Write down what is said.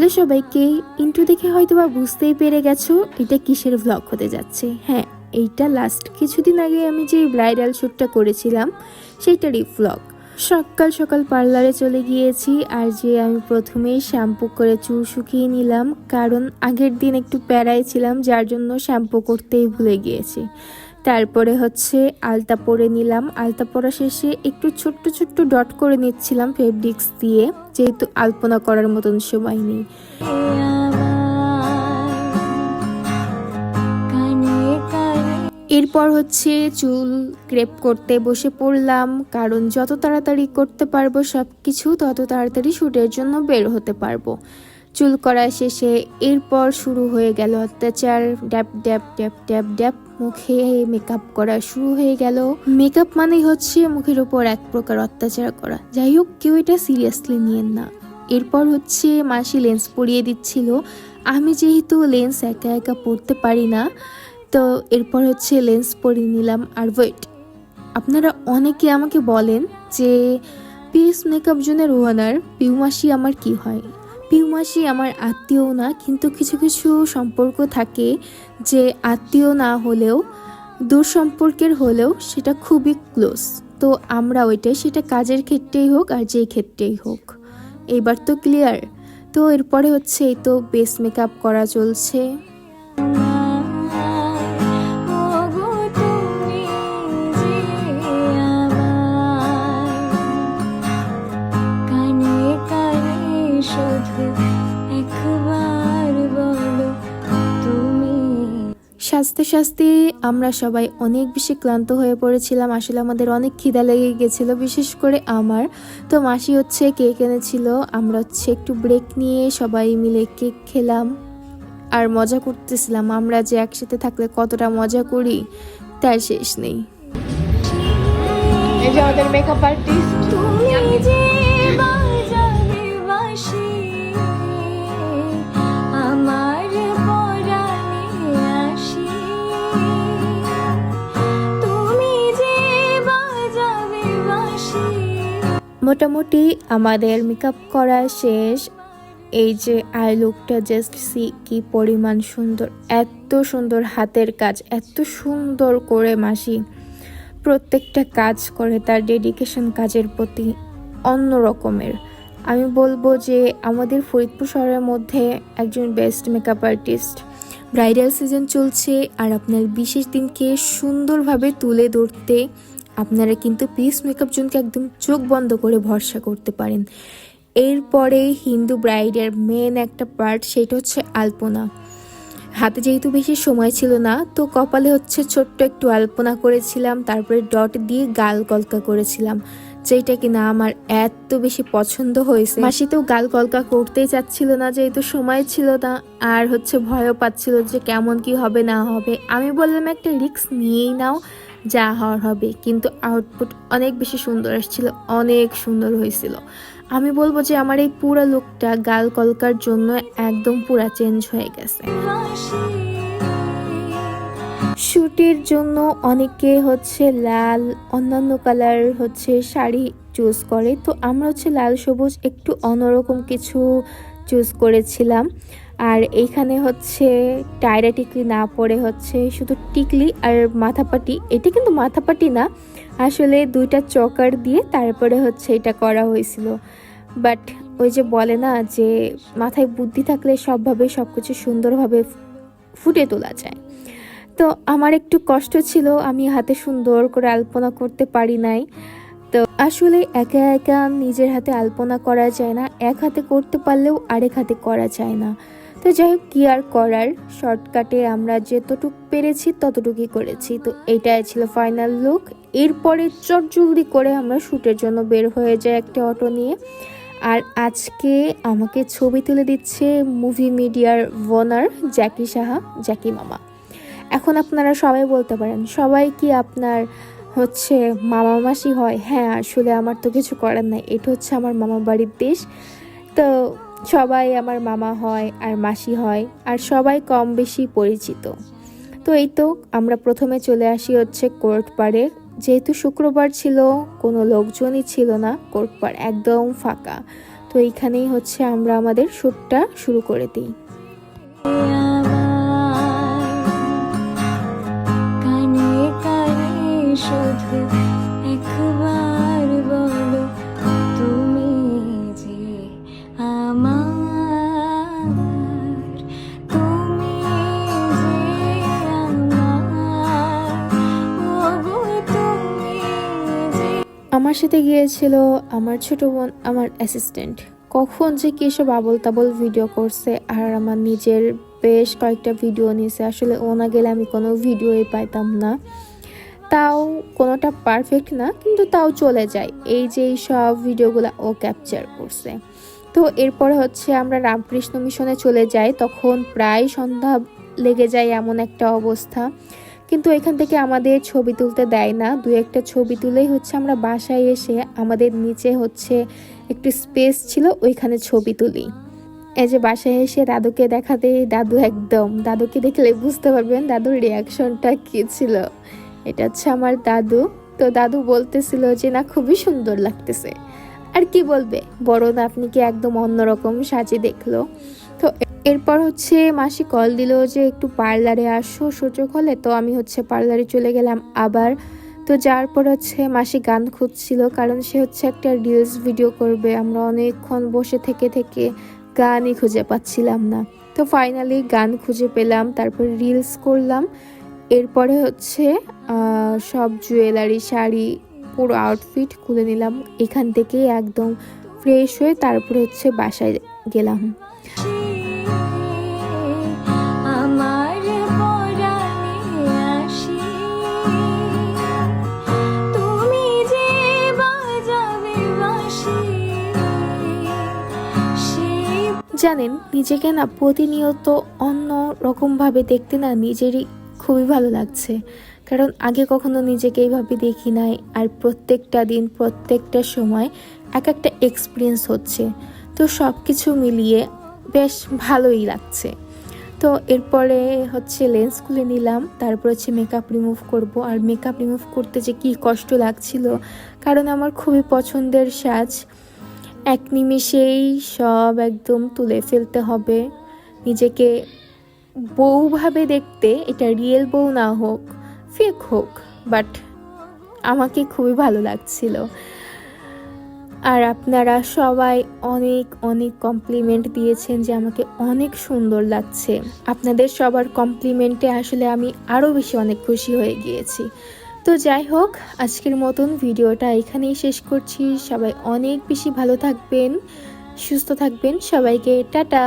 Hello সবাইকে into দেখে হয়তো বা বুঝতেই পেরে গেছো, এটা কিসের ভ্লগ হতে যাচ্ছে? হ্যাঁ এইটা লাস্ট কিছুদিন আগে আমি যে ব্রাইডাল শ্যুটটা করেছিলাম, সেইটারই ভ্লগ সকাল সকাল পার্লারে চলে গিয়েছি, আর যে আমি প্রথমেই শ্যাম্পু করে চুল শুকিয়ে নিলাম, কারণ আগের দিন একটু প্যারায় ছিলাম, যার জন্য শ্যাম্পু করতেই ভুলে গিয়েছি। তারপরে হচ্ছে আলতা পরে নিলাম। আলতা পরা শেষে একটু ছোট্ট ছোট্ট ডট করে নিচ্ছিলাম ফেব্রিক্স দিয়ে, যেহেতু আলপনা করার মতন সময় নেই। এরপর হচ্ছে চুল ক্রেপ করতে বসে পড়লাম, কারণ যত তাড়াতাড়ি করতে পারব সব কিছু তত তাড়াতাড়ি শ্যুটের জন্য বের হতে পারব। চুল করা শেষে এরপর শুরু হয়ে গেল অত্যাচার, ড্যাপ ড্যাপ ড্যাপ ড্যাপ ড্যাপ। মুখে মেকআপ করা শুরু হয়ে গেল। মেকআপ মানেই হচ্ছে মুখের ওপর এক প্রকার অত্যাচার করা। যাই হোক, কেউ এটা সিরিয়াসলি নিয়েন না। এরপর হচ্ছে মাসি লেন্স পরিয়ে দিচ্ছিল। আমি যেহেতু লেন্স একা একা পরতে পারি না, তো এরপর হচ্ছে লেন্স পরিয়ে নিলাম আর ওয়েট আপনারা অনেকে আমাকে বলেন যে পিস মেকআপ জোনের ওনার পিউমাসি আমার কি হয়? পিউমাসি আমার আত্মীয় না, কিন্তু কিছু কিছু সম্পর্ক থাকে যে আত্মীয় না হলেও দূর সম্পর্কের হলেও সেটা খুবই ক্লোজ। তো আমরা ওইটাই সেটা কাজের ক্ষেত্রেই হোক আর যেই ক্ষেত্রেই হোক। এইবার তো ক্লিয়ার। তো এরপরে হচ্ছে এই তো বেস মেকআপ করা চলছে। সাজতে আমরা সবাই অনেক বেশি ক্লান্ত হয়ে পড়েছিলাম। আসলে আমাদের অনেক খিদা লেগে গেছিল বিশেষ করে আমার। তো মাসি হচ্ছে কেক এনেছিল আমরা হচ্ছে একটু ব্রেক নিয়ে সবাই মিলে কেক খেলাম আর মজা করতেছিলাম। আমরা যে একসাথে থাকলে কতটা মজা করি তার শেষ নেই। এই যে আমাদের মেকআপ আর্টিস্ট মোটামুটি আমাদের মেকআপ করা শেষ। এই যে আই লুকটা জাস্ট সি কি পরিমাণ সুন্দর, এত সুন্দর হাতের কাজ, এত সুন্দর করে মাসি প্রত্যেকটা কাজ করে তার ডেডিকেশন কাজের প্রতি অন্য রকমের। আমি বলব যে আমাদের ফরিদপুর শহরের মধ্যে একজন best makeup artist bridal season চলছে আর আপনার বিশেষ দিনকে সুন্দরভাবে তুলে ধরতে আপনারা কিন্তু পিস মেকআপ জনকে একদম চোখ বন্ধ করে ভরসা করতে পারেন। এরপরে হিন্দু ব্রাইডের মেন একটা পার্ট সেটা হচ্ছে আলপনা। হাতে যেহেতু বেশি সময় ছিল না, তো কপালে হচ্ছে ছোট্ট একটু আলপনা করেছিলাম, তারপরে ডট দিয়ে গাল কলকা করেছিলাম, যেটা কিনা আমার এত বেশি পছন্দ হয়েছে। মাসি তো গাল কলকা করতেই চাচ্ছিল না, যেহেতু সময় ছিল না, আর হচ্ছে ভয়ও পাচ্ছিল যে কেমন কি হবে না হবে। আমি বললাম, একটা রিস্ক নিয়েই নাও যা হওয়ার হবে। কিন্তু আউটপুট অনেক বেশি সুন্দর আসছিল, অনেক সুন্দর হয়েছিল। আমি বলব যে আমার এই পুরো লুকটা গাল কলকার জন্য একদম পুরা চেঞ্জ হয়ে গেছে। শ্যুটের জন্য অনেকে হচ্ছে লাল, অন্যান্য কালার হচ্ছে শাড়ি চুজ করে। তো আমরা হচ্ছে লাল, সবুজ একটু অন্যরকম কিছু চুজ করেছিলাম। আর এইখানে হচ্ছে টায়রা টিকলি না পরে হচ্ছে, শুধু টিকলি আর মাথাপাটি। এটা কিন্তু মাথাপাটি না, আসলে দুইটা চকার দিয়ে তারপরে হচ্ছে এটা করা হয়েছিল। বাট ওই যে বলে না যে মাথায় বুদ্ধি থাকলে সবভাবে সব কিছু সুন্দরভাবে ফুটে তোলা যায়। তো আমার একটু কষ্ট ছিল, আমি হাতে সুন্দর করে আলপনা করতে পারি নাই। তো আসলে একা একা নিজের হাতে আলপনা করা যায় না, এক হাতে করতে পারলেও আরেক হাতে করা যায় না। তো যাই হোক, কী আর করার? শর্টকাটে আমরা যতটুক পেরেছি, ততটুকুই করেছি। তো এইটাই ছিল ফাইনাল লুক এরপরে চটজলদি করে আমরা শ্যুটের জন্য বের হয়ে যাই একটা অটো নিয়ে। আর আজকে আমাকে ছবি তুলে দিচ্ছে মুভি মিডিয়ার ওনার জ্যাকি সাহা, জ্যাকি মামা। এখন আপনারা সবাই বলতে পারেন, সবাই কি আপনার হচ্ছে মামা মাসি হয়? হ্যাঁ আসলে আমার তো কিছু করার নাই। এটা হচ্ছে আমার মামা বাড়ির দেশ। তো সবাই আমার মামা হয় আর মাসি হয় আর সবাই কম বেশি পরিচিত। তো এই তো আমরা প্রথমে চলে আসি হচ্ছে কোর্ট পাড়ে। যেহেতু শুক্রবার ছিল, কোনো লোকজনই ছিল না, কোর্ট পাড় একদম ফাঁকা। তো এইখানেই হচ্ছে আমরা আমাদের শ্যুটটা শুরু করে দিই। শুধু, একবার আমার সাথে গিয়েছিল আমার ছোট বোন, আমার অ্যাসিস্ট্যান্ট কখন যে কি সব আবল তাবল ভিডিও করছে আর আমার নিজের বেশ কয়েকটা ভিডিও নিয়েছে আসলে ও না গেলে আমি কোনো ভিডিওই পাইতাম না। তাও কোনোটা পারফেক্ট না, কিন্তু তাও চলে যায়। এই যে সব ভিডিওগুলো ও ক্যাপচার করছে। তো এরপরে হচ্ছে আমরা রামকৃষ্ণ মিশনে চলে যাই। তখন প্রায় সন্ধ্যা লেগে যায় এমন একটা অবস্থা। কিন্তু এখান থেকে আমাদের ছবি তুলতে দেয় না। দু একটা ছবি তুলেই হচ্ছে আমরা বাসায় এসে আমাদের নিচে হচ্ছে একটু স্পেস ছিল, ওইখানে ছবি তুলি। এই যে বাসায় এসে দাদুকে দেখাতে, দাদু একদম, দাদুকে দেখলে বুঝতে পারবেন দাদুর রিয়াকশনটা কী ছিল। এটা হচ্ছে আমার দাদু। তো দাদু বলতেছিল যে, না, খুবই সুন্দর লাগতেছে। আর কি বলবে? বড় নাতনিকে একদম অন্যরকম সাজে দেখল? এরপর হচ্ছে মাসি কল দিল যে, একটু পার্লারে আসো সুযোগ হলে? তো আমি হচ্ছে পার্লারে চলে গেলাম আবার। তো যার পর হচ্ছে মাসি গান খুঁজছিল, কারণ সে হচ্ছে একটা রিলস ভিডিও করবে। আমরা অনেকক্ষণ বসে থেকে থেকে গানই খুঁজে পাচ্ছিলাম না। তো ফাইনালি গান খুঁজে পেলাম, তারপর রিলস করলাম। এরপরে হচ্ছে সব জুয়েলারি শাড়ি, পুরো আউটফিট খুলে নিলাম। এখান থেকে একদম ফ্রেশ হয়ে তারপরে হচ্ছে বাসায় গেলাম। জানেন, নিজেকে না প্রতিনিয়ত অন্য রকমভাবে দেখতে না নিজেরই খুবই ভালো লাগছে। কারণ আগে কখনো নিজেকে এইভাবে দেখি নাই, আর প্রত্যেকটা দিন, প্রত্যেকটা সময় এক একটা এক্সপিরিয়েন্স হচ্ছে। তো সব কিছু মিলিয়ে বেশ ভালোই লাগছে। তো এরপরে হচ্ছে লেন্স খুলে নিলাম, তারপর হচ্ছে মেকআপ রিমুভ করব। আর মেকআপ রিমুভ করতে যে কি কষ্ট লাগছিল, কারণ আমার খুবই পছন্দের সাজ। এক নিমিষেই সব একদম তুলে ফেলতে হবে। নিজেকে বউভাবে দেখতে এটা রিয়েল বউ না হোক ফেক হোক বাট আমাকে খুবই ভালো লাগছিল। আর আপনারা সবাই অনেক অনেক কমপ্লিমেন্ট দিয়েছেন যে আমাকে অনেক সুন্দর লাগছে। আপনাদের সবার কমপ্লিমেন্টে আসলে আমি আরও বেশি অনেক খুশি হয়ে গিয়েছি। তো যাই হোক, আজকের মতন ভিডিওটা এখানেই শেষ করছি। সবাই অনেক বেশি ভালো থাকবেন, সুস্থ থাকবেন। সবাইকে টাটা।